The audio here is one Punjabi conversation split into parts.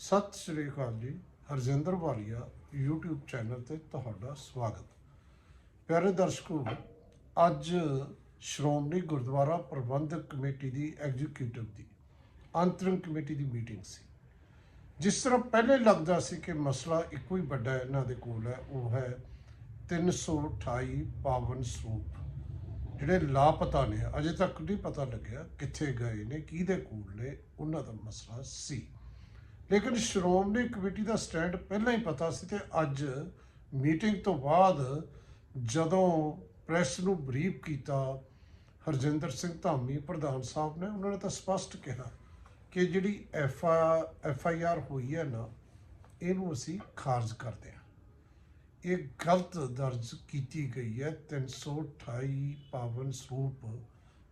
ਸਤਿ ਸ਼੍ਰੀ ਅਕਾਲ ਜੀ, ਹਰਜਿੰਦਰ ਵਾਲੀਆ, YouTube ਚੈਨਲ ਤੇ ਤੁਹਾਡਾ ਸਵਾਗਤ। ਪਿਆਰੇ ਦਰਸ਼ਕੋ, ਅੱਜ ਸ਼੍ਰੋਮਣੀ ਗੁਰਦੁਆਰਾ ਪ੍ਰਬੰਧਕ ਕਮੇਟੀ ਦੀ ਐਗਜ਼ੀਕਿਊਟਿਵ ਦੀ, ਅੰਤਰਿਮ ਕਮੇਟੀ ਦੀ ਮੀਟਿੰਗ ਸੀ। ਜਿਸ ਤਰ੍ਹਾਂ ਪਹਿਲੇ ਲੱਗਦਾ ਸੀ ਕਿ ਮਸਲਾ ਇੱਕੋ ਹੀ ਵੱਡਾ ਇਹਨਾਂ ਦੇ ਕੋਲ ਹੈ, ਉਹ ਹੈ 328 ਪਾਵਨ ਸਰੂਪ। ਜਿਹੜੇ ਲਾਪਤਾ ਨੇ, ਅਜੇ ਤੱਕ ਨਹੀਂ ਪਤਾ ਲੱਗਿਆ ਕਿੱਥੇ ਗਏ ਨੇ, ਕਿਹਦੇ ਕੋਲ ਨੇ, ਉਹਨਾਂ ਦਾ ਮਸਲਾ ਸੀ। ਲੇਕਿਨ ਸ਼੍ਰੋਮਣੀ ਕਮੇਟੀ ਦਾ ਸਟੈਂਡ ਪਹਿਲਾਂ ਹੀ ਪਤਾ ਸੀ ਤੇ ਅੱਜ ਮੀਟਿੰਗ ਤੋਂ ਬਾਅਦ ਜਦੋਂ ਪ੍ਰੈਸ ਨੂੰ ਬਰੀਫ ਕੀਤਾ, ਹਰਜਿੰਦਰ ਸਿੰਘ ਧਾਮੀ ਪ੍ਰਧਾਨ ਸਾਹਿਬ ਨੇ, ਉਹਨਾਂ ਨੇ ਤਾਂ ਸਪਸ਼ਟ ਕਿਹਾ ਕਿ ਜਿਹੜੀ ਐਫ ਐਫ ਆਈ ਆਰ ਹੋਈ ਹੈ ਨਾ, ਇਹਨੂੰ ਅਸੀਂ ਖਾਰਜ ਕਰਦੇ ਹਾਂ। ਇਹ ਗਲਤ ਦਰਜ ਕੀਤੀ ਗਈ ਹੈ 328 ਪਾਵਨ ਸਰੂਪ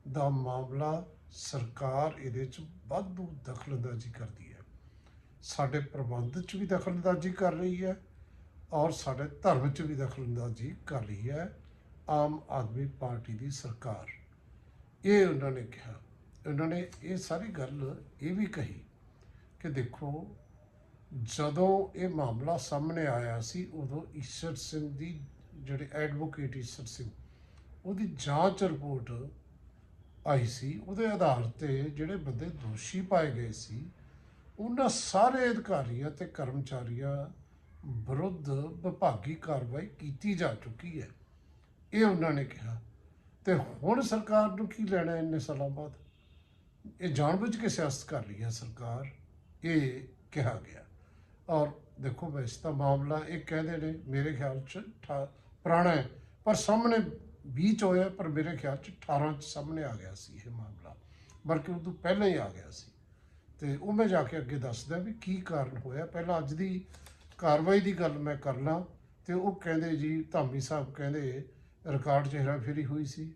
ਦਾ ਮਾਮਲਾ ਸਰਕਾਰ ਇਹਦੇ ਚ ਵਾਧੂ ਦਖਲਅੰਦਾਜ਼ੀ ਕਰਦੀ ਸਾਡੇ ਪ੍ਰਬੰਧ ਚ ਵੀ ਦਖਲਅੰਦਾਜ਼ੀ ਕਰ ਰਹੀ ਹੈ ਔਰ ਸਾਡੇ ਧਰਮ ਚ ਵੀ ਦਖਲਅੰਦਾਜ਼ੀ ਕਰ ਰਹੀ ਹੈ, ਆਮ ਆਦਮੀ ਪਾਰਟੀ ਦੀ ਸਰਕਾਰ। ਇਹ ਉਹਨਾਂ ਨੇ ਕਿਹਾ। ਉਹਨਾਂ ਨੇ ਇਹ ਸਾਰੀ ਗੱਲ ਇਹ ਵੀ ਕਹੀ ਕਿ ਦੇਖੋ, ਜਦੋਂ ਇਹ ਮਾਮਲਾ ਸਾਹਮਣੇ ਆਇਆ ਸੀ, ਉਦੋਂ ਈਸ਼ਰ ਸਿੰਘ ਦੀ ਜਿਹੜੇ ਐਡਵੋਕੇਟ ਈਸ਼ਰ ਸਿੰਘ, ਉਹਦੀ ਜਾਂਚ ਰਿਪੋਰਟ ਆਈ ਸੀ। ਉਹਦੇ ਆਧਾਰ ਤੇ ਜਿਹੜੇ ਬੰਦੇ ਦੋਸ਼ੀ ਪਾਏ ਗਏ ਸੀ ਉਹਨਾਂ ਸਾਰੇ ਅਧਿਕਾਰੀਆਂ ਤੇ ਕਰਮਚਾਰੀਆਂ ਵਿਰੁੱਧ ਵਿਭਾਗੀ ਕਾਰਵਾਈ ਕੀਤੀ ਜਾ ਚੁੱਕੀ ਹੈ। ਇਹ ਉਹਨਾਂ ਨੇ ਕਿਹਾ। ਤੇ ਹੁਣ ਸਰਕਾਰ ਨੂੰ ਕੀ ਲੈਣਾ ਇੰਨੇ ਸਾਲਾਂ ਬਾਅਦ? ਇਹ ਜਾਣਬੁੱਝ ਕੇ ਸਿਆਸਤ ਕਰ ਰਹੀ ਹੈ ਸਰਕਾਰ, ਇਹ ਕਿਹਾ ਗਿਆ। ਔਰ ਦੇਖੋ, ਵੈਸੇ ਤਾਂ ਮਾਮਲਾ ਇਹ ਕਹਿੰਦੇ ਨੇ, ਮੇਰੇ ਖਿਆਲ ਚ ਠਾ- ਪੁਰਾਣਾ ਹੈ, ਪਰ ਸਾਹਮਣੇ 20 ਚ ਹੋਇਆ, ਪਰ ਮੇਰੇ ਖਿਆਲ ਚ 18 ਚ ਸਾਹਮਣੇ ਆ ਗਿਆ ਸੀ ਇਹ ਮਾਮਲਾ। ਬਲਕਿ ਉਹ ਤੋਂ ਪਹਿਲਾਂ ਹੀ ਆ ਗਿਆ ਸੀ। ਤੇ ਉਹ ਮੈਂ ਜਾ ਕੇ ਅੱਗੇ ਦੱਸਦਾ ਵੀ ਕੀ ਕਾਰਨ ਹੋਇਆ। ਪਹਿਲਾਂ ਅੱਜ ਦੀ ਕਾਰਵਾਈ ਦੀ ਗੱਲ ਮੈਂ ਕਰ ਲਾਂ ਤੇ ਉਹ ਕਹਿੰਦੇ ਜੀ ਧਾਮੀ ਸਾਹਿਬ ਕਹਿੰਦੇ ਰਿਕਾਰਡ 'ਚ ਹੇਰਾਫੇਰੀ ਹੋਈ ਸੀ।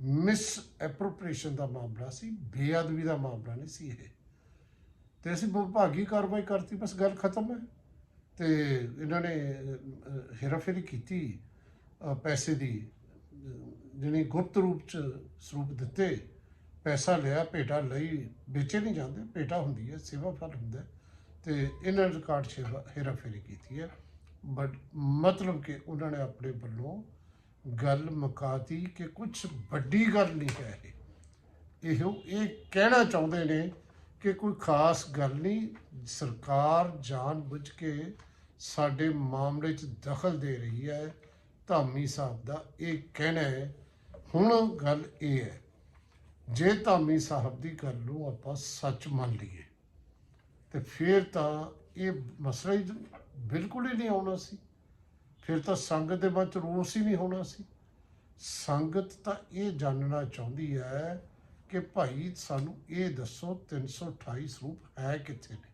ਮਿਸ ਐਪਰੋਪ੍ਰੀਏਸ਼ਨ ਦਾ ਮਾਮਲਾ ਸੀ ਬੇਅਦਬੀ ਦਾ ਮਾਮਲਾ ਨਹੀਂ ਸੀ ਇਹ। ਤੇ ਅਸੀਂ ਵਿਭਾਗੀ ਕਾਰਵਾਈ ਕਰਤੀ ਬਸ ਗੱਲ ਖਤਮ ਹੈ। ਤੇ ਇਹਨਾਂ ਨੇ ਹੇਰਾਫੇਰੀ ਕੀਤੀ ਪੈਸੇ ਦੀ ਅਹ, ਜਿਹੜੀ ਗੁਪਤ ਰੂਪ ਚ ਸਰੂਪ ਦਿੱਤੇ। ਪੈਸਾ ਲਿਆ ਭੇਟਾ ਲਈ ਵੇਚੇ ਨਹੀਂ ਜਾਂਦੇ ਭੇਟਾ ਹੁੰਦੀ ਹੈ ਸੇਵਾ ਫਲ ਹੁੰਦਾ ਹੈ, ਤੇ ਇਹਨਾਂ ਨੇ ਰਿਕਾਰਡ ਸੇਵਾ ਹੇਰਾਫੇਰੀ ਕੀਤੀ ਹੈ। ਬਟ ਮਤਲਬ ਕਿ ਉਹਨਾਂ ਨੇ ਆਪਣੇ ਵੱਲੋਂ ਗੱਲ ਮੁਕਾਤੀ ਕਿ ਕੁਝ ਵੱਡੀ ਗੱਲ ਨਹੀਂ ਹੈ ਇਹ ਇਹੋ ਇਹ ਕਹਿਣਾ ਚਾਹੁੰਦੇ ਨੇ ਕਿ ਕੋਈ ਖਾਸ ਗੱਲ ਨਹੀਂ ਸਰਕਾਰ ਜਾਣ ਬੁੱਝ ਕੇ ਸਾਡੇ ਮਾਮਲੇ 'ਚ ਦਖਲ ਦੇ ਰਹੀ ਹੈ। ਧਾਮੀ ਸਾਹਿਬ ਦਾ ਇਹ ਕਹਿਣਾ ਹੈ। ਹੁਣ ਗੱਲ ਇਹ ਹੈ ਜੇ ਧਾਮੀ ਸਾਹਿਬ ਦੀ ਗੱਲ ਨੂੰ ਆਪਾਂ ਸੱਚ ਮੰਨ ਲਈਏ, ਤੇ ਫਿਰ ਤਾਂ ਇਹ ਮਸਲਾ ਹੀ ਬਿਲਕੁਲ ਹੀ ਨਹੀਂ ਆਉਣਾ ਸੀ। ਫਿਰ ਤਾਂ ਸੰਗਤ ਦੇ ਮਨ 'ਚ ਰੋਸ ਹੀ ਨਹੀਂ ਹੋਣਾ ਸੀ। ਸੰਗਤ ਤਾਂ ਇਹ ਜਾਣਨਾ ਚਾਹੁੰਦੀ ਹੈ ਕਿ ਭਾਈ ਸਾਨੂੰ ਇਹ ਦੱਸੋ 328 ਸਰੂਪ ਹੈ ਕਿੱਥੇ ਨੇ?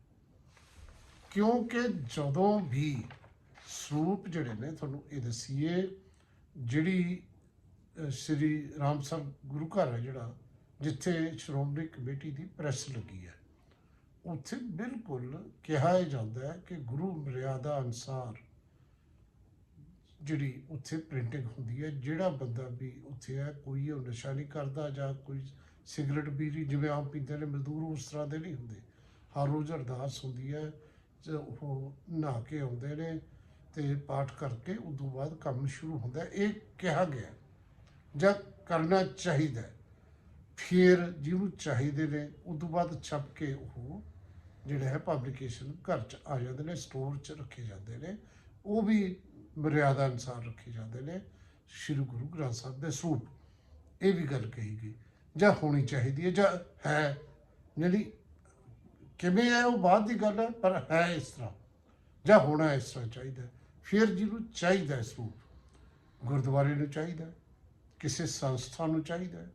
ਕਿਉਂਕਿ ਜਦੋਂ ਵੀ ਸਰੂਪ ਜਿਹੜੇ ਨੇ ਤੁਹਾਨੂੰ ਇਹ ਦਸੀਏ, ਜਿਹੜੀ ਸ਼੍ਰੀ ਰਾਮ ਸਾਹਿਬ ਗੁਰੂ ਘਰ ਹੈ ਜਿਹੜਾ ਜਿੱਥੇ ਸ਼੍ਰੋਮਣੀ ਕਮੇਟੀ ਦੀ ਪ੍ਰੈਸ ਲੱਗੀ ਹੈ। ਉੱਥੇ ਬਿਲਕੁਲ ਕਿਹਾ ਜਾਂਦਾ ਹੈ ਕਿ ਗੁਰੂ ਮਰਿਆਦਾ ਅਨਸਾਰ ਜਿਹੜੀ ਉੱਥੇ ਪ੍ਰਿੰਟਿੰਗ ਹੁੰਦੀ ਹੈ, ਜਿਹੜਾ ਬੰਦਾ ਵੀ ਉੱਥੇ ਹੈ, ਕੋਈ ਉਹ ਨਸ਼ਾ ਨਹੀਂ ਕਰਦਾ ਜਾਂ ਕੋਈ ਸਿਗਰਟ ਬੀੜੀ ਜਿਵੇਂ ਆਮ ਪੀਂਦੇ ਨੇ, ਮਜ਼ਦੂਰ ਉਸ ਤਰ੍ਹਾਂ ਦੇ ਨਹੀਂ ਹੁੰਦੇ। ਹਰ ਰੋਜ਼ ਅਰਦਾਸ ਹੁੰਦੀ ਹੈ ਉਹ ਨਹਾ ਕੇ ਆਉਂਦੇ ਨੇ ਤੇ ਪਾਠ ਕਰਕੇ ਉਦੋਂ ਬਾਅਦ ਕੰਮ ਸ਼ੁਰੂ ਹੁੰਦਾ ਇਹ ਕਿਹਾ ਗਿਆ ਜਾਂ ਕਰਨਾ ਚਾਹੀਦਾ ਫਿਰ ਜਿਹਨੂੰ ਚਾਹੀਦੇ ਨੇ ਉਦੋਂ ਬਾਅਦ ਛਪ ਕੇ ਉਹ ਜਿਹੜਾ ਹੈ ਪਬਲੀਕੇਸ਼ਨ ਘਰ ਚ ਆ ਜਾਂਦੇ ਨੇ ਸਟੋਰ ਚ ਰੱਖੇ ਜਾਂਦੇ ਨੇ। ਉਹ ਵੀ ਮਰਿਆਦਾ ਅਨੁਸਾਰ ਰੱਖੇ ਜਾਂਦੇ ਨੇ, ਸ੍ਰੀ ਗੁਰੂ ਗ੍ਰੰਥ ਸਾਹਿਬ ਦੇ ਸਰੂਪ। ਇਹ ਵੀ ਗੱਲ ਕਹੀ ਗਈ। ਜਾਂ ਹੋਣੀ ਚਾਹੀਦੀ ਹੈ, ਜਾਂ ਹੈ। ਜਿਹੜੀ ਕਿਵੇਂ ਹੈ, ਉਹ ਬਾਅਦ ਦੀ ਗੱਲ ਹੈ, ਪਰ ਹੈ ਇਸ ਤਰ੍ਹਾਂ। ਜਾਂ ਹੋਣਾ ਇਸ ਤਰ੍ਹਾਂ ਚਾਹੀਦਾ ਫਿਰ ਜਿਹਨੂੰ ਚਾਹੀਦਾ ਹੈ ਸਰੂਪ, ਗੁਰਦੁਆਰੇ ਨੂੰ ਚਾਹੀਦਾ ਕਿਸੇ ਸੰਸਥਾ ਨੂੰ ਚਾਹੀਦਾ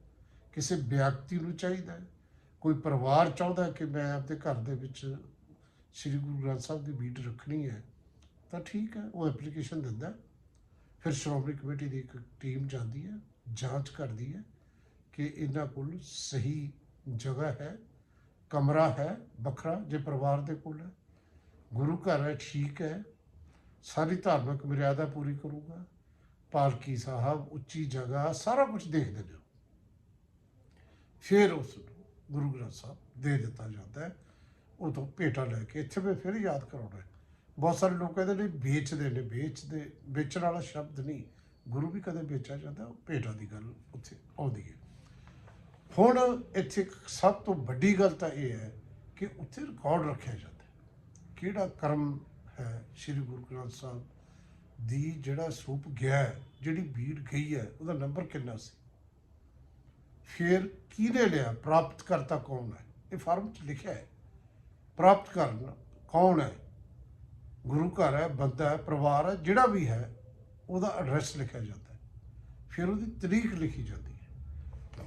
ਕਿਸੇ ਵਿਅਕਤੀ ਨੂੰ ਚਾਹੀਦਾ ਹੈ, ਕੋਈ ਪਰਿਵਾਰ ਚਾਹੁੰਦਾ ਕਿ ਮੈਂ ਆਪਣੇ ਘਰ ਦੇ ਵਿੱਚ ਸ੍ਰੀ ਗੁਰੂ ਗ੍ਰੰਥ ਸਾਹਿਬ ਦੀ ਬੀਟ ਰੱਖਣੀ ਹੈ ਤਾਂ ਠੀਕ ਹੈ ਉਹ ਐਪਲੀਕੇਸ਼ਨ ਦਿੰਦਾ ਫਿਰ ਸ਼੍ਰੋਮਣੀ ਕਮੇਟੀ ਦੀ ਇੱਕ ਟੀਮ ਜਾਂਦੀ ਹੈ ਜਾਂਚ ਕਰਦੀ ਹੈ ਕਿ ਇਹਨਾਂ ਕੋਲ ਸਹੀ ਜਗ੍ਹਾ ਹੈ ਕਮਰਾ ਹੈ ਵੱਖਰਾ ਜੇ ਪਰਿਵਾਰ ਦੇ ਕੋਲ ਹੈ। ਗੁਰੂ ਘਰ ਹੈ ਠੀਕ ਹੈ ਸਾਰੀ ਧਾਰਮਿਕ ਮਰਿਆਦਾ ਪੂਰੀ ਕਰੂਗਾ। ਪਾਲਕੀ ਸਾਹਿਬ ਉੱਚੀ ਜਗ੍ਹਾ ਸਾਰਾ ਕੁਝ ਦੇਖਦੇ ਨੇ ਫਿਰ ਉਸ ਨੂੰ ਗੁਰੂ ਗ੍ਰੰਥ ਸਾਹਿਬ ਦੇ ਦਿੱਤਾ ਜਾਂਦਾ ਹੈ। ਉਦੋਂ ਭੇਟਾ ਲੈ ਕੇ ਇੱਥੇ ਮੈਂ ਫਿਰ ਯਾਦ ਕਰਾਉਣਾ ਬਹੁਤ ਸਾਰੇ ਲੋਕ ਕਹਿੰਦੇ ਨੇ ਵੇਚਦੇ ਨੇ, ਵੇਚਦੇ, ਵੇਚਣ ਵਾਲਾ ਸ਼ਬਦ ਨਹੀਂ। ਗੁਰੂ ਵੀ ਕਦੇ ਵੇਚਿਆ ਜਾਂਦਾ, ਉਹ ਭੇਟਾ ਦੀ ਗੱਲ ਉੱਥੇ ਆਉਂਦੀ ਹੈ। ਹੁਣ ਇੱਥੇ ਸਭ ਤੋਂ ਵੱਡੀ ਗੱਲ ਤਾਂ ਇਹ ਹੈ ਕਿ ਉੱਥੇ ਰਿਕਾਰਡ ਰੱਖਿਆ ਜਾਂਦਾ ਕਿਹੜਾ ਕਰਮ ਹੈ ਸ੍ਰੀ ਗੁਰੂ ਗ੍ਰੰਥ ਸਾਹਿਬ ਦੀ ਜਿਹੜਾ ਸਰੂਪ ਗਿਆ ਹੈ, ਜਿਹੜੀ ਬੀੜ ਗਈ ਹੈ, ਉਹਦਾ ਨੰਬਰ ਕਿੰਨਾ ਸੀ? ਫਿਰ ਕਿਹਨੇ ਲਿਆ? ਪ੍ਰਾਪਤ ਕਰਤਾ ਕੌਣ ਹੈ? ਇਹ ਫਾਰਮ 'ਚ ਲਿਖਿਆ ਹੈ। ਪ੍ਰਾਪਤ ਕਰਨ ਕੌਣ ਹੈ? ਗੁਰੂ ਘਰ ਹੈ, ਬੰਦਾ ਹੈ, ਪਰਿਵਾਰ ਹੈ, ਜਿਹੜਾ ਵੀ ਹੈ, ਉਹਦਾ ਐਡਰੈਸ ਲਿਖਿਆ ਜਾਂਦਾ ਹੈ। ਫਿਰ ਉਹਦੀ ਤਰੀਕ ਲਿਖੀ ਜਾਂਦੀ ਹੈ।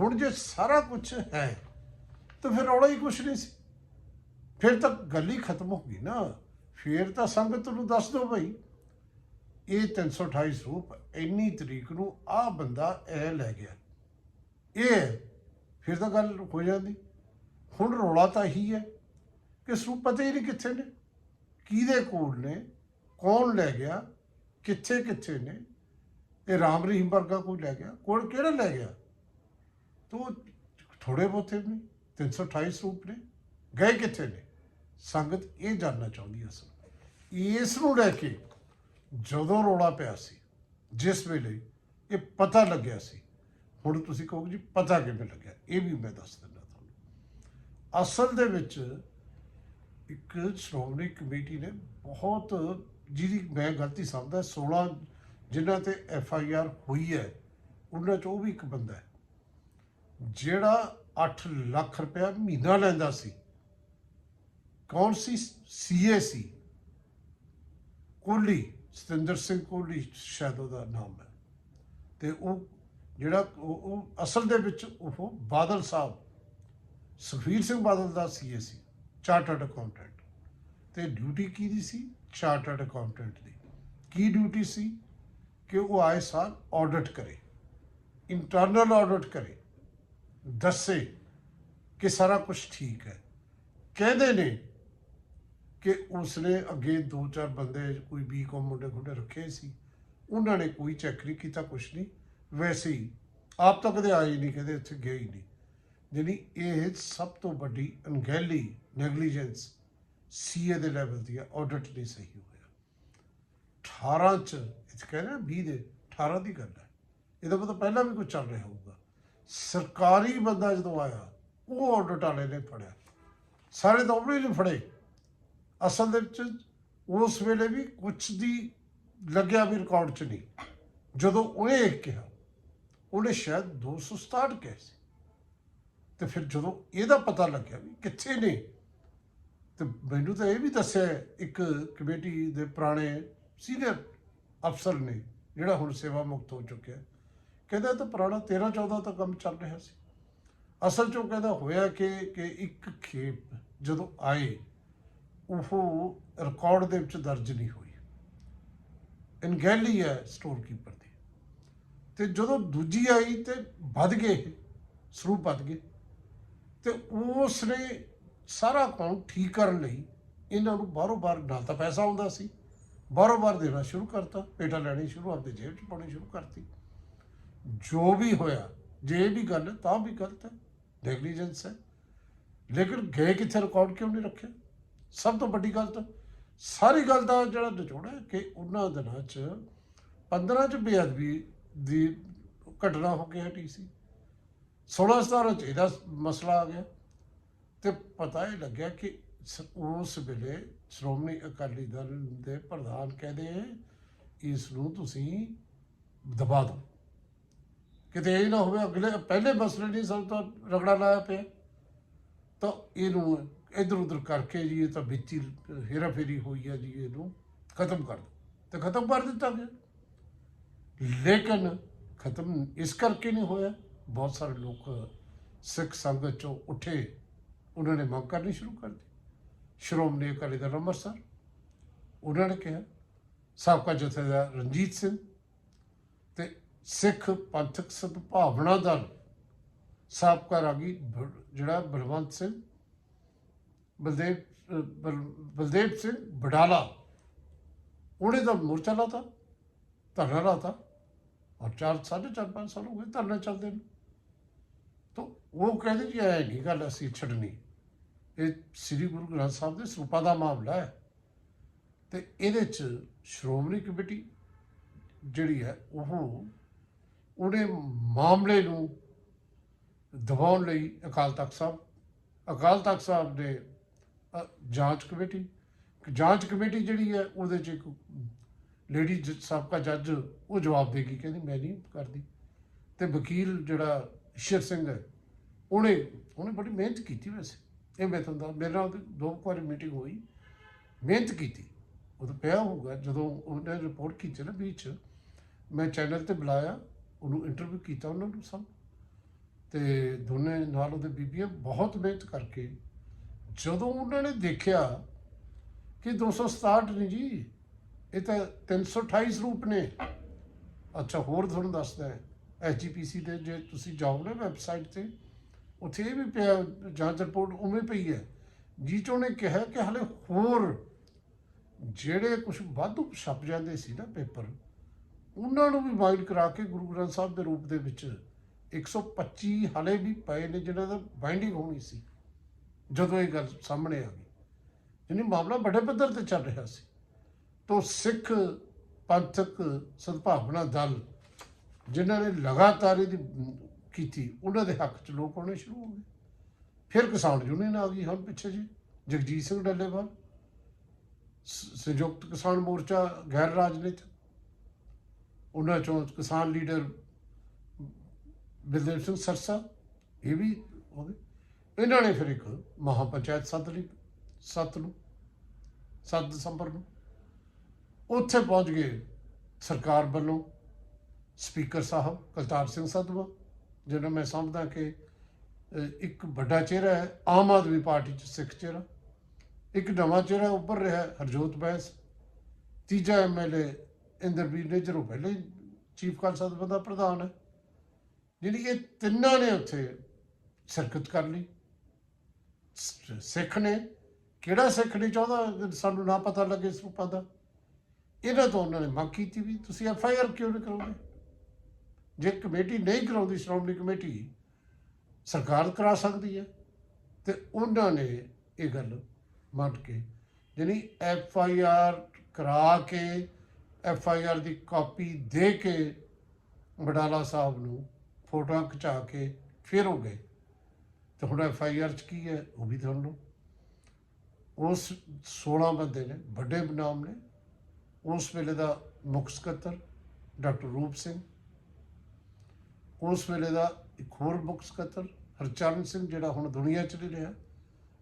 ਹੁਣ ਜੇ ਸਾਰਾ ਕੁਝ ਹੈ, ਤਾਂ ਫਿਰ ਰੌਲਾ ਹੀ ਕੁਝ ਨਹੀਂ ਸੀ। ਫਿਰ ਤਾਂ ਗੱਲ ਹੀ ਖਤਮ ਹੋ ਗਈ ਨਾ। ਫਿਰ ਤਾਂ ਸੰਗਤ ਨੂੰ ਦੱਸ ਦਿਓ ਭਾਈ ਇਹ 328 ਸਰੂਪ, ਇੰਨੀ ਤਰੀਕ ਨੂੰ ਆ ਬੰਦਾ ਇਹ ਲੈ ਗਿਆ। ਇਹ ਹੈ। ਫਿਰ ਤਾਂ ਗੱਲ ਹੋ ਜਾਂਦੀ। ਹੁਣ ਰੌਲਾ ਤਾਂ ਇਹੀ ਹੈ ਕਿ ਸਰੂਪ ਪਤਾ ਹੀ ਨਹੀਂ ਕਿੱਥੇ ਨੇ, ਕਿਹਦੇ ਕੋਲ ਨੇ, ਕੌਣ ਲੈ ਗਿਆ, ਕਿੱਥੇ ਕਿੱਥੇ ਨੇ। ਇਹ ਰਾਮ ਰਹੀਮ ਵਰਗਾ ਕੋਈ ਲੈ ਗਿਆ, ਕੋਲ ਕਿਹੜਾ ਲੈ ਗਿਆ? ਤੋ ਥੋੜੇ ਬਹੁਤੇ ਨੇ 328 ਸੂਪ ਨੇ, ਗਏ ਕਿੱਥੇ ਨੇ? ਸੰਗਤ ਇਹ ਜਾਣਨਾ ਚਾਹੁੰਦੀ ਹੈ ਅਸਲ ਇਸ ਨੂੰ ਲੈ ਕੇ ਜਦੋਂ ਰੋਲਾ ਪਿਆ ਸੀ, ਜਿਸ ਵੇਲੇ ਇਹ ਪਤਾ ਲੱਗਿਆ ਸੀ ਹੁਣ ਤੁਸੀਂ ਕਹੋਗੇ ਜੀ ਪਤਾ ਕਿਵੇਂ ਲੱਗਿਆ? ਇਹ ਵੀ ਮੈਂ ਦੱਸ ਦਿੰਦਾ ਤੁਹਾਨੂੰ। ਅਸਲ ਦੇ ਵਿੱਚ ਇੱਕ ਸ਼੍ਰੋਮਣੀ ਕਮੇਟੀ ਨੇ ਬਹੁਤ, ਜਿਹਦੀ ਮੈਂ ਗਲਤੀ ਸਮਝਦਾ 16 ਜਿਨ੍ਹਾਂ ਤੇ ਐਫ ਆਈ ਆਰ ਹੋਈ ਹੈ, ਉਹਨਾਂ ਚ ਉਹ ਵੀ ਇੱਕ ਬੰਦਾ ਹੈ। ਜਿਹੜਾ 8 ਲੱਖ ਰੁਪਇਆ ਮਹੀਨਾ ਲੈਂਦਾ ਸੀ, ਕੌਣ ਸੀ? ਸੀਏ ਸੀ। ਕੋਹਲੀ, ਸਤਿੰਦਰ ਸਿੰਘ ਕੋਹਲੀ, ਸ਼ਾਇਦ ਉਹਦਾ ਨਾਮ ਹੈ। ਤੇ ਉਹ ਜਿਹੜਾ ਉਹ ਉਹ ਅਸਲ ਦੇ ਵਿੱਚ ਉਹ ਬਾਦਲ ਸਾਹਿਬ, ਸੁਖਬੀਰ ਸਿੰਘ ਬਾਦਲ ਦਾ ਸੀਏ ਸੀ, ਚਾਰਟਰਡ ਅਕਾਊਂਟੈਂਟ। ਤੇ ਡਿਊਟੀ ਕੀ ਦੀ ਸੀ? ਚਾਰਟਰਡ ਅਕਾਊਂਟੈਂਟ ਦੀ। ਕੀ ਡਿਊਟੀ ਸੀ? ਕਿ ਉਹ ਆਏ ਸਾਲ ਆਡਿਟ ਕਰੇ। ਇੰਟਰਨਲ ਆਡਿਟ ਕਰੇ। ਦੱਸੇ ਕਿ ਸਾਰਾ ਕੁਝ ਠੀਕ ਹੈ। ਕਹਿੰਦੇ ਨੇ ਕਿ ਉਸਨੇ ਅੱਗੇ ਦੋ ਚਾਰ ਬੰਦੇ, ਕੋਈ ਬੀਕਾਮ ਮੁੰਡੇ ਖੁੰਡੇ ਰੱਖੇ ਸੀ। ਉਹਨਾਂ ਨੇ ਕੋਈ ਚੈੱਕ ਨਹੀਂ ਕੀਤਾ, ਕੁਛ ਨਹੀਂ। ਵੈਸੇ ਹੀ, ਆਪ ਤਾਂ ਕਦੇ ਆਏ ਨਹੀਂ, ਕਦੇ ਉੱਥੇ ਗਏ ਹੀ ਨਹੀਂ। ਜਿਹੜੀ ਇਹ ਸਭ ਤੋਂ ਵੱਡੀ ਅਣਗਹਿਲੀ ਨੈਗਲੀਜੈਂਸ ਸੀਏ ਦੇ ਲੈਵਲ ਦੀ ਹੈ ਆਡਿਟ ਨਹੀਂ ਸਹੀ ਹੋਇਆ। 18 ਚ, ਇਹ ਕਹਿੰਦੇ ਨਾ 20 ਦੇ 18 ਦੀ ਗੱਲ ਹੈ। ਇਹਦਾ ਮਤਲਬ ਪਹਿਲਾਂ ਵੀ ਕੁਝ ਚੱਲ ਰਿਹਾ ਹੋਊਗਾ। ਸਰਕਾਰੀ ਬੰਦਾ ਜਦੋਂ ਆਇਆ, ਉਹ ਆਡਿਟ ਵਾਲੇ ਨੇ ਫੜਿਆ। ਸਾਰੇ ਤਾਂ ਉਹ ਫੜੇ। ਅਸਲ ਦੇ ਵਿੱਚ ਉਸ ਵੇਲੇ ਵੀ ਕੁਝ ਦੀ ਲੱਗਿਆ ਵੀ ਰਿਕਾਰਡ 'ਚ ਨਹੀਂ। ਜਦੋਂ ਉਹਨੇ ਇਹ ਕਿਹਾ ਉਹਨੇ ਸ਼ਾਇਦ 267 ਕਹੇ ਸੀ। ਤੇ ਫਿਰ ਜਦੋਂ ਇਹਦਾ ਪਤਾ ਲੱਗਿਆ ਵੀ ਕਿੱਥੇ ਨੇ, ਤੇ ਮੈਨੂੰ ਤਾਂ ਇਹ ਵੀ ਦੱਸਿਆ ਇੱਕ ਕਮੇਟੀ ਦੇ ਪੁਰਾਣੇ ਸੀਨੀਅਰ ਅਫਸਰ ਨੇ, ਜਿਹੜਾ ਹੁਣ ਸੇਵਾ ਮੁਕਤ ਹੋ ਚੁੱਕਿਆ ਕਹਿੰਦਾ ਇਹ ਤਾਂ ਪੁਰਾਣਾ 13 14 ਤੋਂ ਕੰਮ ਚੱਲ ਰਿਹਾ ਸੀ। ਅਸਲ 'ਚ ਕਹਿੰਦਾ ਹੋਇਆ ਕਿ ਕਿ ਇੱਕ ਖੇਪ ਜਦੋਂ ਆਏ, ਉਹ ਰਿਕਾਰਡ ਦੇ ਵਿੱਚ ਦਰਜ ਨਹੀਂ ਹੋਈ। ਅਣਗਹਿਲੀ ਹੈ ਸਟੋਰ ਕੀਪਰ ਤੇ ਜਦੋਂ ਦੂਜੀ ਆਈ ਤੇ ਵੱਧ ਗਏ ਸਰੂਪ ਵੱਧ ਗਏ। ਤੇ ਉਸ ਨੇ ਸਾਰਾ ਕੰਮ ਠੀਕ ਕਰਨ ਲਈ ਇਹਨਾਂ ਨੂੰ ਬਾਹਰੋਂ ਬਾਹਰ ਨਾਲ ਤਾਂ ਪੈਸਾ ਆਉਂਦਾ ਸੀ, ਬਾਹਰੋਂ ਬਾਹਰ ਦੇਣਾ ਸ਼ੁਰੂ ਕਰਤਾ, ਪੇਟਾ ਲੈਣੀ ਸ਼ੁਰੂ, ਆਪਦੇ ਜੇਬ 'ਚ ਪਾਉਣੀ ਸ਼ੁਰੂ ਕਰਤੀ। ਜੋ ਵੀ ਹੋਇਆ, ਜੇ ਇਹ ਵੀ ਗੱਲ ਹੈ ਤਾਂ ਵੀ ਗਲਤ ਹੈ ਨੈਗਲੀਜੈਂਸ ਹੈ। ਲੇਕਿਨ ਗਏ ਕਿੱਥੇ ਰਿਕਾਰਡ ਕਿਉਂ ਨਹੀਂ ਰੱਖਿਆ? ਸਭ ਤੋਂ ਵੱਡੀ ਗੱਲ ਤਾਂ, ਸਾਰੀ ਗੱਲ ਦਾ ਜਿਹੜਾ ਨਿਚੋੜ ਹੈ ਕਿ ਉਹਨਾਂ ਦਿਨਾਂ 'ਚ 15 'ਚ ਬੇਅਦਬੀ ਦੀ ਘਟਨਾ ਹੋ ਕੇ ਹਟੀ ਸੀ। 16 17 'ਚ ਇਹਦਾ ਮਸਲਾ ਆ ਗਿਆ ਤੇ ਪਤਾ ਇਹ ਲੱਗਿਆ ਕਿ ਸ- ਉਸ ਵੇਲੇ ਸ਼੍ਰੋਮਣੀ ਅਕਾਲੀ ਦਲ ਦੇ ਪ੍ਰਧਾਨ ਕਹਿੰਦੇ ਇਸ ਨੂੰ ਤੁਸੀਂ ਦਬਾ ਦਿਓ। ਕਿਤੇ ਇਹ ਨਾ ਹੋਵੇ ਅਗਲੇ, ਪਹਿਲੇ ਮਸਲੇ ਨਹੀਂ ਸਭ ਤੋਂ ਰਗੜਾ ਲਾਇਆ ਪਿਆ। ਤਾਂ ਇਹਨੂੰ ਇਧਰ ਉਧਰ ਕਰਕੇ ਜੀ, ਇਹ ਤਾਂ ਵਿੱਚ ਹੀ ਹੇਰਾ ਫੇਰੀ ਹੋਈ ਹੈ ਜੀ, ਇਹਨੂੰ ਖਤਮ ਕਰ ਦਿਓ। ਤੇ ਖਤਮ ਕਰ ਦਿੱਤਾ ਗਿਆ। ਲੇਕਿਨ ਖਤਮ ਇਸ ਕਰਕੇ ਨਹੀਂ ਹੋਇਆ। ਬਹੁਤ ਸਾਰੇ ਲੋਕ ਸਿੱਖ ਸੰਗਤ ਚੋਂ ਉੱਠੇ। ਉਹਨਾਂ ਨੇ ਮੰਗ ਕਰਨੀ ਸ਼ੁਰੂ ਕਰ ਦਿੱਤੀ। ਸ਼੍ਰੋਮਣੀ ਅਕਾਲੀ ਦਲ ਅੰਮ੍ਰਿਤਸਰ। ਉਹਨਾਂ ਨੇ ਕਿਹਾ, ਸਾਬਕਾ ਜਥੇਦਾਰ ਰਣਜੀਤ ਸਿੰਘ ਤੇ ਸਿੱਖ ਪੰਥਕ ਸਦਭਾਵਨਾ ਦਲ ਸਾਬਕਾ ਰਾਗੀ ਜਿਹੜਾ ਬਲਵੰਤ ਸਿੰਘ, ਬਲਦੇਵ ਬਲ- ਬਲਦੇਵ ਸਿੰਘ ਬਡਾਲਾ, ਉਹਨੇ ਤਾਂ ਮੋਰਚਾ ਲਾਤਾ, ਧਰਨਾ ਲਾਤਾ। ਔਰ ਚਾਰ, ਸਾਢੇ ਚਾਰ, ਪੰਜ ਸਾਲ ਹੋ ਗਏ ਧਰਨਾ ਚੱਲਦੇ ਨੂੰ। ਤਾਂ ਉਹ ਕਹਿੰਦੇ ਜੀ ਐ ਨਹੀਂ ਗੱਲ, ਅਸੀਂ ਛੱਡਣੀ। ਇਹ ਸ੍ਰੀ ਗੁਰੂ ਗ੍ਰੰਥ ਸਾਹਿਬ ਦੇ ਸਰੂਪਾਂ ਦਾ ਮਾਮਲਾ ਹੈ। ਤੇ ਇਹਦੇ ਚ ਸ਼੍ਰੋਮਣੀ ਕਮੇਟੀ ਜਿਹੜੀ ਹੈ, ਉਹ ਉਹਨੇ ਮਾਮਲੇ ਨੂੰ ਦਬਾਉਣ ਲਈ ਅਕਾਲ ਤਖਤ ਸਾਹਿਬ, ਅਕਾਲ ਤਖਤ ਸਾਹਿਬ ਨੇ ਜਾਂਚ ਕਮੇਟੀ ਜਾਂਚ ਕਮੇਟੀ ਜਿਹੜੀ ਹੈ, ਉਹਦੇ ਚ ਇੱਕ ਲੇਡੀ ਸਾਬਕਾ ਜੱਜ ਉਹ ਜਵਾਬ ਦੇਗੀ ਕਹਿੰਦੀ ਮੈਂ ਨਹੀਂ ਕਰਦੀ। ਤੇ ਵਕੀਲ ਜਿਹੜਾ ਈਸ਼ਰ ਸਿੰਘ ਹੈ, ਉਹਨੇ ਉਹਨੇ ਬੜੀ ਮਿਹਨਤ ਕੀਤੀ ਵੈਸੇ। ਇਹ ਮੈਂ ਤੁਹਾਨੂੰ ਮੇਰੇ ਨਾਲ ਦੋ ਕੁ ਵਾਰੀ ਮੀਟਿੰਗ ਹੋਈ। ਮਿਹਨਤ ਕੀਤੀ। ਉਹ ਤਾਂ ਪਿਆ ਹੋਊਗਾ। ਜਦੋਂ ਉਹਨੇ ਰਿਪੋਰਟ ਕੀਤੀ ਨਾ ਵਿੱਚ ਮੈਂ ਚੈਨਲ ਤੇ ਬੁਲਾਇਆ, ਉਹਨੂੰ ਇੰਟਰਵਿਊ ਕੀਤਾ ਉਹਨਾਂ ਨੂੰ ਸਭ। ਤੇ ਦੋਨੇ ਨਾਲ ਉਹਦੇ ਬੀਬੀਆਂ ਬਹੁਤ ਮਿਹਨਤ ਕਰਕੇ, ਜਦੋਂ ਉਹਨਾਂ ਨੇ ਦੇਖਿਆ ਕਿ 267 ਨਹੀਂ ਜੀ ਇਹ ਤਾਂ 328 ਰੂਪ ਨੇ। ਅੱਛਾ, ਹੋਰ ਤੁਹਾਨੂੰ ਦੱਸਦਾ ਹੈ। ਐਸਜੀਪੀਸੀ ਦੇ ਜੇ ਤੁਸੀਂ ਜਾਓ ਨਾ ਵੈਬਸਾਈਟ ਤੇ, ਉੱਥੇ ਇਹ ਵੀ ਪਿਆ, ਜਾਂਚ ਰਿਪੋਰਟ ਉਵੇਂ ਪਈ ਹੈ। ਜੀ ਚੋਂ ਨੇ ਕਿਹਾ ਕਿ ਹਲੇ ਹੋਰ ਜਿਹੜੇ ਕੁਝ ਵਾਧੂ ਛਪ ਜਾਂਦੇ ਸੀ ਨਾ ਪੇਪਰ, ਉਹਨਾਂ ਨੂੰ ਵੀ ਵਾਈਡ ਕਰਾ ਕੇ ਗੁਰੂ ਗ੍ਰੰਥ ਸਾਹਿਬ ਦੇ ਰੂਪ ਦੇ ਵਿੱਚ 125 ਹਲੇ ਵੀ ਪਏ ਨੇ ਜਿਹਨਾਂ ਦਾ ਬਾਈਂਡਿੰਗ ਹੋਣੀ ਸੀ, ਜਦੋਂ ਇਹ ਗੱਲ ਸਾਹਮਣੇ ਆ ਗਈ। ਯਾਨੀ ਮਾਮਲਾ ਵੱਡੇ ਪੱਧਰ ਤੇ ਚੱਲ ਰਿਹਾ ਸੀ। ਤੋਂ ਸਿੱਖ ਪੰਥਕ ਸਦਭਾਵਨਾ ਦਲ ਜਿਨ੍ਹਾਂ ਨੇ ਲਗਾਤਾਰ ਇਹਦੀ ਕੀਤੀ, ਉਹਨਾਂ ਦੇ ਹੱਕ 'ਚ ਲੋਕ ਆਉਣੇ ਸ਼ੁਰੂ ਹੋ ਗਏ। ਫਿਰ ਕਿਸਾਨ ਯੂਨੀਅਨ ਆ ਗਈ ਹੁਣ ਪਿੱਛੇ ਜੀ ਜਗਜੀਤ ਸਿੰਘ ਡੱਲੇਵਾਲ, ਸ- ਸੰਯੁਕਤ ਕਿਸਾਨ ਮੋਰਚਾ ਗੈਰ ਰਾਜਨੀਤਿਕ। ਉਹਨਾਂ ਚੋਂ ਕਿਸਾਨ ਲੀਡਰ ਬਿਲਦੇਵ ਸਿੰਘ ਸਰਸਾ, ਇਹ ਵੀ ਹੋ ਗਏ। ਇਹਨਾਂ ਨੇ ਫਿਰ ਇੱਕ ਮਹਾ ਪੰਚਾਇਤ ਸੱਦ ਲਈ, ਸੱਤ ਨੂੰ 7 ਦਸੰਬਰ ਨੂੰ। ਉੱਥੇ ਪਹੁੰਚ ਗਏ ਸਰਕਾਰ ਵੱਲੋਂ ਸਪੀਕਰ ਸਾਹਿਬ ਕਲਤਾਰ ਸਿੰਘ ਸੰਧਵਾ ਜਿਹਨਾਂ ਮੈਂ ਸਮਝਦਾ ਕਿ ਇੱਕ ਵੱਡਾ ਚਿਹਰਾ ਹੈ, ਆਮ ਆਦਮੀ ਪਾਰਟੀ ਚ ਸਿੱਖ ਚਿਹਰਾ, ਇੱਕ ਨਵਾਂ ਚਿਹਰਾ ਉੱਭਰ ਰਿਹਾ ਹਰਜੋਤ ਬੈਂਸ, ਤੀਜਾ ਐਮਐਲਏ ਇੰਦਰਵੀਰ ਨੇ ਜਦੋਂ ਪਹਿਲੇ ਚੀਫ ਖਾਲਸਾ ਸਭਾ ਦਾ ਪ੍ਰਧਾਨ ਹੈ ਜਿਹੜੀ ਇਹ ਤਿੰਨਾਂ ਨੇ ਉੱਥੇ ਸ਼ਿਰਕਤ ਕਰ ਲਈ। ਸਿੱਖ ਨੇ, ਕਿਹੜਾ ਸਿੱਖ ਨਹੀਂ ਚਾਹੁੰਦਾ ਸਾਨੂੰ ਨਾ ਪਤਾ ਲੱਗੇ ਇਸ ਰੂਪਾਂ ਦਾ। ਇਹਨਾਂ ਤੋਂ ਉਹਨਾਂ ਨੇ ਮੰਗ ਕੀਤੀ ਵੀ ਤੁਸੀਂ ਐਫ ਆਈ ਆਰ ਕਿਉਂ ਨਹੀਂ ਕਰਾਉਂਦੇ? ਜੇ ਕਮੇਟੀ ਨਹੀਂ ਕਰਾਉਂਦੀ, ਸ਼੍ਰੋਮਣੀ ਕਮੇਟੀ ਸਰਕਾਰ ਕਰਾ ਸਕਦੀ ਹੈ। ਤੇ ਉਹਨਾਂ ਨੇ ਇਹ ਗੱਲ ਮੰਨ ਕੇ ਯਾਨੀ ਐਫ ਆਈ ਆਰ ਕਰਾ ਕੇ, ਐਫ ਆਈ ਆਰ ਦੀ ਕਾਪੀ ਦੇ ਕੇ ਬਡਾਲਾ ਸਾਹਿਬ ਨੂੰ ਫੋਟੋਆਂ ਖਿਚਾ ਕੇ ਫਿਰ ਹੋ ਗਏ। ਤੇ ਹੁਣ ਐਫ ਆਈ ਆਰ ਚ ਕੀ ਹੈ? ਉਹ ਵੀ ਤੁਹਾਨੂੰ ਉਸ 16 ਬੰਦੇ ਨੇ, ਵੱਡੇ ਨਾਮ ਨੇ ਉਸ ਵੇਲੇ ਦਾ ਮੁੱਖ ਸਕੱਤਰ ਡਾਕਟਰ ਰੂਪ ਸਿੰਘ, ਉਸ ਵੇਲੇ ਦਾ ਇੱਕ ਹੋਰ ਮੁੱਖ ਸਕੱਤਰ ਹਰਚਰਨ ਸਿੰਘ, ਜਿਹੜਾ ਹੁਣ ਦੁਨੀਆ 'ਚ ਨਹੀਂ ਰਿਹਾ।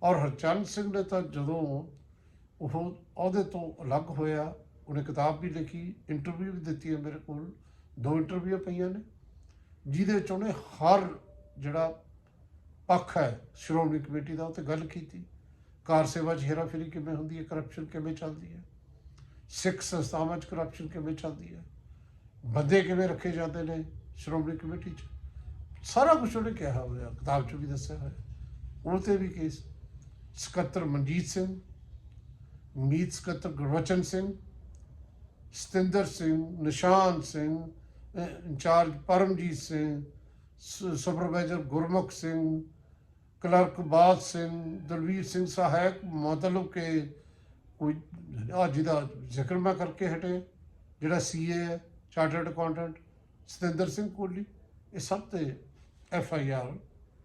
ਔਰ ਹਰਚਰਨ ਸਿੰਘ ਨੇ ਤਾਂ ਜਦੋਂ ਉਹ ਅਹੁਦੇ ਤੋਂ ਅਲੱਗ ਹੋਇਆ, ਉਹਨੇ ਕਿਤਾਬ ਵੀ ਲਿਖੀ ਇੰਟਰਵਿਊ ਵੀ ਦਿੱਤੀ ਹੈ ਮੇਰੇ ਕੋਲ। ਦੋ ਇੰਟਰਵਿਊ ਪਈਆਂ ਨੇ, ਜਿਹਦੇ 'ਚ ਉਹਨੇ ਹਰ ਜਿਹੜਾ ਪੱਖ ਹੈ ਸ਼੍ਰੋਮਣੀ ਕਮੇਟੀ ਦਾ, ਉਹ ਤੇ ਗੱਲ ਕੀਤੀ। ਕਾਰ ਸੇਵਾ 'ਚ ਹੇਰਾਫੇਰੀ ਕਿਵੇਂ ਹੁੰਦੀ ਹੈ ਕਰਪਸ਼ਨ ਕਿਵੇਂ ਚੱਲਦੀ ਹੈ। ਸਿੱਖ ਸੰਸਥਾਵਾਂ 'ਚ ਕਰਪਸ਼ਨ ਕਿਵੇਂ ਚੱਲਦੀ ਹੈ ਬੰਦੇ ਕਿਵੇਂ ਰੱਖੇ ਜਾਂਦੇ ਨੇ ਸ਼੍ਰੋਮਣੀ ਕਮੇਟੀ 'ਚ ਸਾਰਾ ਕੁਝ ਉਹਨੇ ਕਿਹਾ ਹੋਇਆ ਕਿਤਾਬ 'ਚ ਵੀ ਦੱਸਿਆ ਹੋਇਆ ਉਹ ਤੇ ਵੀ ਕੇਸ ਸਕੱਤਰ ਮਨਜੀਤ ਸਿੰਘ ਮੀਤ ਸਕੱਤਰ ਗੁਰਵਚਨ ਸਿੰਘ ਸਤਿੰਦਰ ਸਿੰਘ ਨਿਸ਼ਾਨ ਸਿੰਘ ਅਹ ਇੰਚਾਰਜ ਪਰਮਜੀਤ ਸਿੰਘ ਸ- ਸੁਪਰਵਾਈਜ਼ਰ ਗੁਰਮੁਖ ਸਿੰਘ ਕਲਰਕ ਬਾਦ ਸਿੰਘ ਦਲਵੀਰ ਸਿੰਘ ਸਹਾਇਕ ਮਤਲਬ ਕਿ ਕੋਈ ਆ ਜਿਹਦਾ ਜ਼ਿਕਰ ਮੈਂ ਕਰਕੇ ਹਟੇ, ਜਿਹੜਾ ਸੀਏ ਹੈ ਚਾਰਟਰਡ ਅਕਾਊਂਟੈਂਟ ਸਤਿੰਦਰ ਸਿੰਘ ਕੋਹਲੀ ਇਹ ਸਭ ਤੇ ਐਫ ਆਈ ਆਰ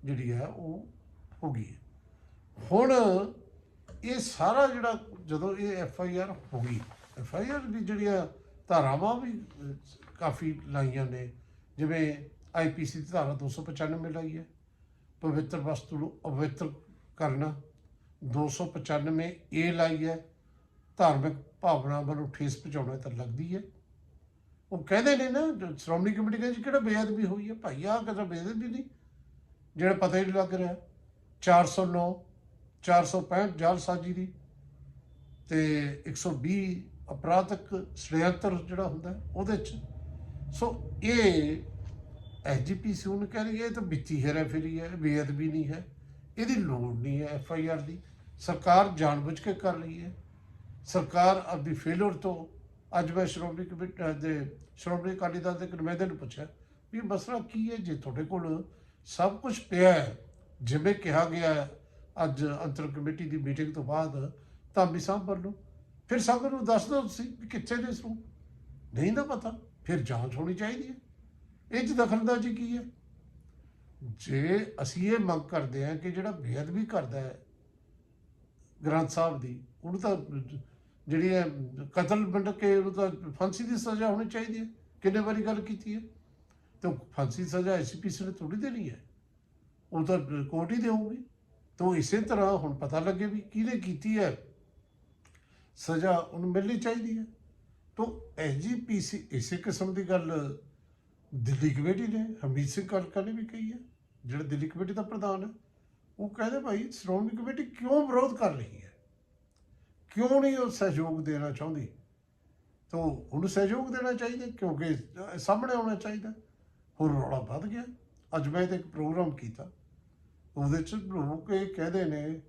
ਜਿਹੜੀ ਹੈ, ਉਹ ਹੋ ਗਈ ਹੁਣ ਇਹ ਸਾਰਾ ਜਿਹੜਾ ਜਦੋਂ ਇਹ ਐਫ ਆਈ ਆਰ ਹੋ ਗਈ ਐਫ ਆਈ ਆਰ ਦੀ ਜਿਹੜੀਆਂ ਧਾਰਾਵਾਂ ਵੀ ਕਾਫੀ ਲਾਈਆਂ ਨੇ, ਜਿਵੇਂ ਆਈ ਪੀ ਸੀ ਦੀ ਧਾਰਾ 295 ਲਾਈ ਹੈ, ਪਵਿੱਤਰ ਵਸਤੂ ਨੂੰ ਅਵਿੱਤਰ ਕਰਨਾ 295 ਏ ਲਾਈ ਹੈ ਧਾਰਮਿਕ ਭਾਵਨਾਵਾਂ ਨੂੰ ਠੇਸ ਪਹੁੰਚਾਉਣਾ ਤਾਂ ਲੱਗਦੀ ਹੈ। ਉਹ ਕਹਿੰਦੇ ਨੇ ਨਾ ਸ਼੍ਰੋਮਣੀ ਕਮੇਟੀ ਕਹਿੰਦੀ ਕਿਹੜਾ ਬੇਅਦਬੀ ਹੋਈ ਹੈ? ਭਾਈ ਆ ਕਦਾ ਬੇਅਦਬੀ ਨਹੀਂ। ਜਿਹੜਾ ਪਤਾ ਹੀ ਨਹੀਂ ਲੱਗ ਰਿਹਾ। 409 465 ਜਾਲਸਾਜੀ ਦੀ ਤੇ 120 ਅਪਰਾਧਕ ਸ਼੍ਰੇਅੰਤਰ ਜਿਹੜਾ ਹੁੰਦਾ ਉਹਦੇ ਚ। ਸੋ ਇਹ ਐਸਜੀਪੀਸੀ ਨੂੰ ਕਹਿ ਰਹੀ ਹੈ, ਇਹ ਤਾਂ ਵਿੱਤੀ ਹੈਰਾ ਫੇਰੀ ਹੈ, ਬੇਅਦਬੀ ਨਹੀਂ ਹੈ। ਇਹਦੀ ਲੋੜ ਨਹੀਂ ਹੈ ਐਫ ਆਈ ਆਰ ਦੀ। ਸਰਕਾਰ ਜਾਣਬੁੱਝ ਕੇ ਕਰ ਰਹੀ ਹੈ। ਸਰਕਾਰ ਆਪਦੀ ਫੇਲਰ ਤੋਂ ਅੱਜ ਮੈਂ ਸ਼੍ਰੋਮਣੀ ਕਮੇਟੀ ਦੇ ਸ਼੍ਰੋਮਣੀ ਅਕਾਲੀ ਦਲ ਦੇ ਨੁਮਾਇੰਦੇ ਨੂੰ ਪੁੱਛਿਆ ਵੀ ਮਸਲਾ ਕੀ ਹੈ ਜੇ ਤੁਹਾਡੇ ਕੋਲ ਸਭ ਕੁਝ ਪਿਆ ਹੈ, ਜਿਵੇਂ ਕਿਹਾ ਗਿਆ ਹੈ, ਅੱਜ ਅੰਤਰ ਕਮੇਟੀ ਦੀ ਮੀਟਿੰਗ ਤੋਂ ਬਾਅਦ ਧਾਮੀ ਸਾਹਿਬ ਵੱਲੋਂ ਫਿਰ ਸੰਗਤ ਨੂੰ ਦੱਸ ਦਿਓ ਤੁਸੀਂ ਵੀ ਕਿੱਥੇ ਨੇ ਸੂ ਨਹੀਂ ਨਾ ਪਤਾ, ਫਿਰ ਜਾਂਚ ਹੋਣੀ ਚਾਹੀਦੀ ਹੈ। ਇਹ 'ਚ ਦਖਲਅੰਦਾਜ਼ੀ ਕੀ ਹੈ? ਜੇ ਅਸੀਂ ਇਹ ਮੰਗ ਕਰਦੇ ਹਾਂ ਕਿ ਜਿਹੜਾ ਬੇਅਦਬੀ ਕਰਦਾ ਹੈ, ਗ੍ਰੰਥ ਸਾਹਿਬ ਦੀ ਉਹਨੂੰ ਤਾਂ ਜਿਹੜੀ ਹੈ ਕਤਲ ਬੰਡ ਕੇ ਉਹਨੂੰ ਤਾਂ ਫਾਂਸੀ ਦੀ ਸਜ਼ਾ ਹੋਣੀ ਚਾਹੀਦੀ ਹੈ। ਕਿੰਨੇ ਵਾਰੀ ਗੱਲ ਕੀਤੀ ਹੈ? ਤੇ ਫਾਂਸੀ ਦੀ ਸਜ਼ਾ ਐਸਪੀਸੀ ਨੇ ਥੋੜੀ ਦੇਣੀ ਹੈ। ਉਹ ਤਾਂ ਕੋਰਟ ਹੀ ਦੇਊਗੀ। ਤਾਂ ਇਸੇ ਤਰ੍ਹਾਂ ਹੁਣ ਪਤਾ ਲੱਗੇ ਵੀ ਕਿਹਨੇ ਕੀਤੀ ਹੈ। ਸਜ਼ਾ ਉਹਨੂੰ ਮਿਲਣੀ ਚਾਹੀਦੀ ਹੈ। ਤਾਂ ਐਜੀਪੀਸੀ ਇਸੇ ਕਿਸਮ ਦੀ ਗੱਲ ਦਿੱਲੀ ਕਮੇਟੀ ਨੇ ਹਮੀਦ ਸਿੰਘ ਕਲਕਾ ਨੇ ਵੀ ਕਹੀ ਹੈ। ਜਿਹੜਾ ਦਿੱਲੀ ਕਮੇਟੀ ਦਾ ਪ੍ਰਧਾਨ ਹੈ, ਉਹ ਕਹਿੰਦੇ ਭਾਈ, ਸ਼੍ਰੋਮਣੀ ਕਮੇਟੀ ਕਿਉਂ ਵਿਰੋਧ ਕਰ ਰਹੀ ਹੈ? ਕਿਉਂ ਨਹੀਂ ਉਹ ਸਹਿਯੋਗ ਦੇਣਾ ਚਾਹੁੰਦੀ? ਤਾਂ ਉਹਨੂੰ ਸਹਿਯੋਗ ਦੇਣਾ ਚਾਹੀਦਾ ਕਿਉਂਕਿ ਸਾਹਮਣੇ ਆਉਣਾ ਚਾਹੀਦਾ ਹੋਰ ਰੌਲਾ ਵੱਧ ਗਿਆ। ਅੱਜ ਮੈਂ ਤੇ ਇੱਕ ਪ੍ਰੋਗਰਾਮ ਕੀਤਾ। ਉਹਦੇ ਚ ਲੋਕ ਇਹ ਕਹਿੰਦੇ ਨੇ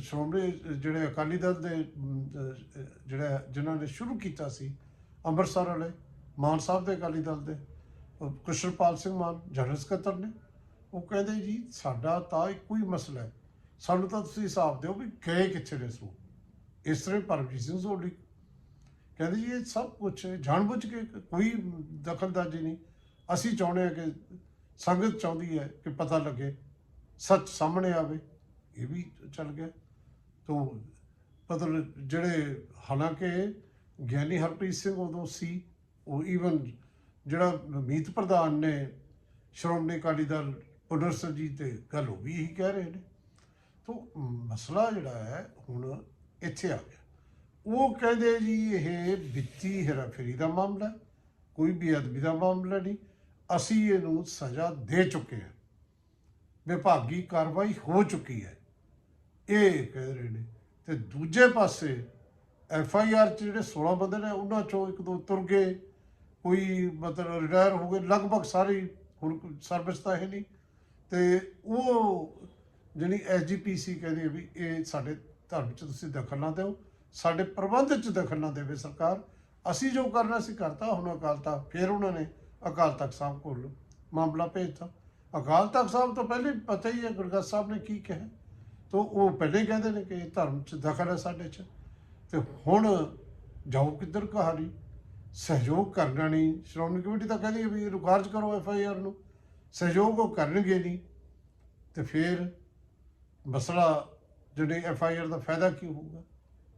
ਸ਼੍ਰੋਮਣੀ ਜਿਹੜੇ ਅਕਾਲੀ ਦਲ ਦੇ, ਜਿਹੜਾ ਜਿਨ੍ਹਾਂ ਨੇ ਸ਼ੁਰੂ ਕੀਤਾ ਸੀ, ਅੰਮ੍ਰਿਤਸਰ ਵਾਲੇ, ਮਾਨ ਸਾਹਿਬ ਦੇ ਅਕਾਲੀ ਦਲ ਦੇ, ਉਹ ਕ੍ਰਿਸ਼ਨਪਾਲ ਸਿੰਘ ਮਾਨ, ਜਨਰਲ ਸਕੱਤਰ ਨੇ। ਉਹ ਕਹਿੰਦੇ ਜੀ, ਸਾਡਾ ਤਾਂ ਇੱਕੋ ਹੀ ਮਸਲਾ ਹੈ। ਸਾਨੂੰ ਤਾਂ ਤੁਸੀਂ ਹਿਸਾਬ ਦਿਓ ਵੀ ਗਏ ਕਿੱਥੇ ਨੇ ਸੂ। ਇਸ ਤਰ੍ਹਾਂ ਪਰਮਜੀਤ ਸਿੰਘ ਸੋਢੀ। ਕਹਿੰਦੇ ਜੀ, ਇਹ ਸਭ ਕੁਝ ਜਾਣਬੁੱਝ ਕੇ ਕੋਈ ਦਖਲਅੰਦਾਜ਼ੀ ਨਹੀਂ। ਅਸੀਂ ਚਾਹੁੰਦੇ ਹਾਂ ਕਿ ਸੰਗਤ ਚਾਹੁੰਦੀ ਹੈ ਕਿ ਪਤਾ ਲੱਗੇ, ਸੱਚ ਸਾਹਮਣੇ ਆਵੇ। ਇਹ ਵੀ ਚੱਲ ਗਿਆ। ਤੋਂ ਮਤਲਬ ਜਿਹੜੇ ਹਾਲਾਂਕਿ ਗਿਆਨੀ ਹਰਪ੍ਰੀਤ ਸਿੰਘ ਉਦੋਂ ਸੀ, ਉਹ ਈਵਨ ਜਿਹੜਾ ਮੀਤ ਪ੍ਰਧਾਨ ਨੇ ਸ਼੍ਰੋਮਣੀ ਅਕਾਲੀ ਦਲ ਪੁਨਰ ਸਰਜੀਤ ਤੇ ਗੱਲ ਉਹ ਵੀ ਇਹੀ ਕਹਿ ਰਹੇ ਨੇ। ਤੋਂ ਮਸਲਾ ਜਿਹੜਾ ਹੈ, ਹੁਣ ਇੱਥੇ ਆ ਗਿਆ। ਉਹ ਕਹਿੰਦੇ ਜੀ ਇਹ ਵਿੱਤੀ ਹੇਰਾਫੇਰੀ ਦਾ ਮਾਮਲਾ ਹੈ, ਕੋਈ ਬੇਅਦਬੀ ਦਾ ਮਾਮਲਾ ਨਹੀਂ ਅਸੀਂ ਇਹਨੂੰ ਸਜ਼ਾ ਦੇ ਚੁੱਕੇ ਹਾਂ। ਵਿਭਾਗੀ ਕਾਰਵਾਈ ਹੋ ਚੁੱਕੀ ਹੈ। ਇਹ ਕਹਿ ਰਹੇ ਨੇ ਤੇ ਦੂਜੇ ਪਾਸੇ ਐਫ ਆਈ ਆਰ ਚ ਜਿਹੜੇ 16 ਬੰਦੇ ਨੇ ਉਹਨਾਂ ਚੋਂ ਇੱਕ ਦੋ ਤੁਰ ਗਏ। ਕੋਈ ਮਤਲਬ ਰਿਟਾਇਰ ਹੋ ਗਏ ਲਗਭਗ ਸਾਰੇ ਹੁਣ ਸਰਵਿਸ ਤਾਂ ਹੈ ਨਹੀਂ। ਤੇ ਉਹ ਜਿਹੜੀ ਐਸਜੀਪੀਸੀ ਕਹਿੰਦੀ ਹੈ ਵੀ ਇਹ ਸਾਡੇ ਧਰਮ ਚ ਤੁਸੀਂ ਦਖਲ ਨਾ ਦਿਓ, ਸਾਡੇ ਪ੍ਰਬੰਧ ਚ ਦਖਲ ਨਾ ਦੇਵੇ ਸਰਕਾਰ। ਅਸੀਂ ਜੋ ਕਰਨਾ ਸੀ ਕਰਤਾ। ਹੁਣ ਅਕਾਲ ਤਖਤ, ਫਿਰ ਉਹਨਾਂ ਨੇ ਅਕਾਲ ਤਖਤ ਸਾਹਿਬ ਕੋਲ ਮਾਮਲਾ ਭੇਜਤਾ। ਅਕਾਲ ਤਖਤ ਸਾਹਿਬ ਤੋਂ ਪਹਿਲੇ ਪਤਾ ਹੀ ਹੈ ਗੁਰਗੱਜ ਸਾਹਿਬ ਨੇ ਕੀ ਕਿਹਾ। ਤੋ ਉਹ ਪਹਿਲੇ ਕਹਿੰਦੇ ਨੇ ਕਿ ਧਰਮ ਚ ਦਖਲ ਹੈ ਸਾਡੇ ਚ। ਤੇ ਹੁਣ ਜਾਓ ਕਿੱਧਰ ਕਹਾਣੀ? ਸਹਿਯੋਗ ਕਰਨਾ ਨਹੀਂ। ਸ਼੍ਰੋਮਣੀ ਕਮੇਟੀ ਤਾਂ ਕਹਿੰਦੀ ਹੈ ਵੀ ਇਹਨੂੰ ਖਾਰਜ ਕਰੋ ਐਫ ਆਈ ਆਰ ਨੂੰ। ਸਹਿਯੋਗ ਉਹ ਕਰਨਗੇ ਨਹੀਂ। ਤੇ ਫਿਰ ਮਸਲਾ ਜਿਹੜੇ ਐਫ ਆਈ ਆਰ ਦਾ ਫਾਇਦਾ ਕੀ ਹੋਊਗਾ?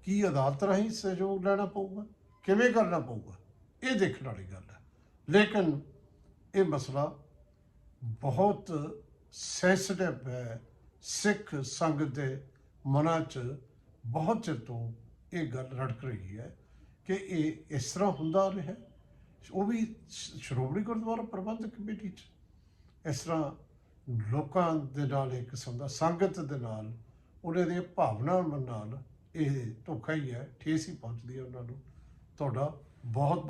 ਕੀ ਅਦਾਲਤ ਰਾਹੀਂ ਸਹਿਯੋਗ ਲੈਣਾ ਪਊਗਾ? ਕਿਵੇਂ ਕਰਨਾ ਪਊਗਾ? ਇਹ ਦੇਖਣ ਵਾਲੀ ਗੱਲ ਹੈ। ਲੇਕਿਨ ਇਹ ਮਸਲਾ ਬਹੁਤ ਸੈਂਸਿਟਿਵ ਹੈ। ਸਿੱਖ ਸੰਗਤ ਦੇ ਮਨਾਂ 'ਚ ਬਹੁਤ ਚਿਰ ਤੋਂ ਇਹ ਗੱਲ ਰੜਕ ਰਹੀ ਹੈ ਕਿ ਇਹ ਇਸ ਤਰ੍ਹਾਂ ਹੁੰਦਾ ਰਿਹਾ ਉਹ ਵੀ ਸ਼੍ਰੋਮਣੀ ਗੁਰਦੁਆਰਾ ਪ੍ਰਬੰਧਕ ਕਮੇਟੀ 'ਚ। ਇਸ ਤਰ੍ਹਾਂ ਲੋਕਾਂ ਦੇ ਨਾਲ ਇੱਕ ਕਿਸਮ ਦਾ ਸੰਗਤ ਦੇ ਨਾਲ ਉਹਨਾਂ ਦੀਆਂ ਭਾਵਨਾਵਾਂ ਨਾਲ ਇਹ ਧੋਖਾ ਹੀ ਹੈ, ਠੇਸ ਹੀ ਪਹੁੰਚਦੀ ਹੈ ਉਹਨਾਂ ਨੂੰ। ਤੁਹਾਡਾ ਬਹੁਤ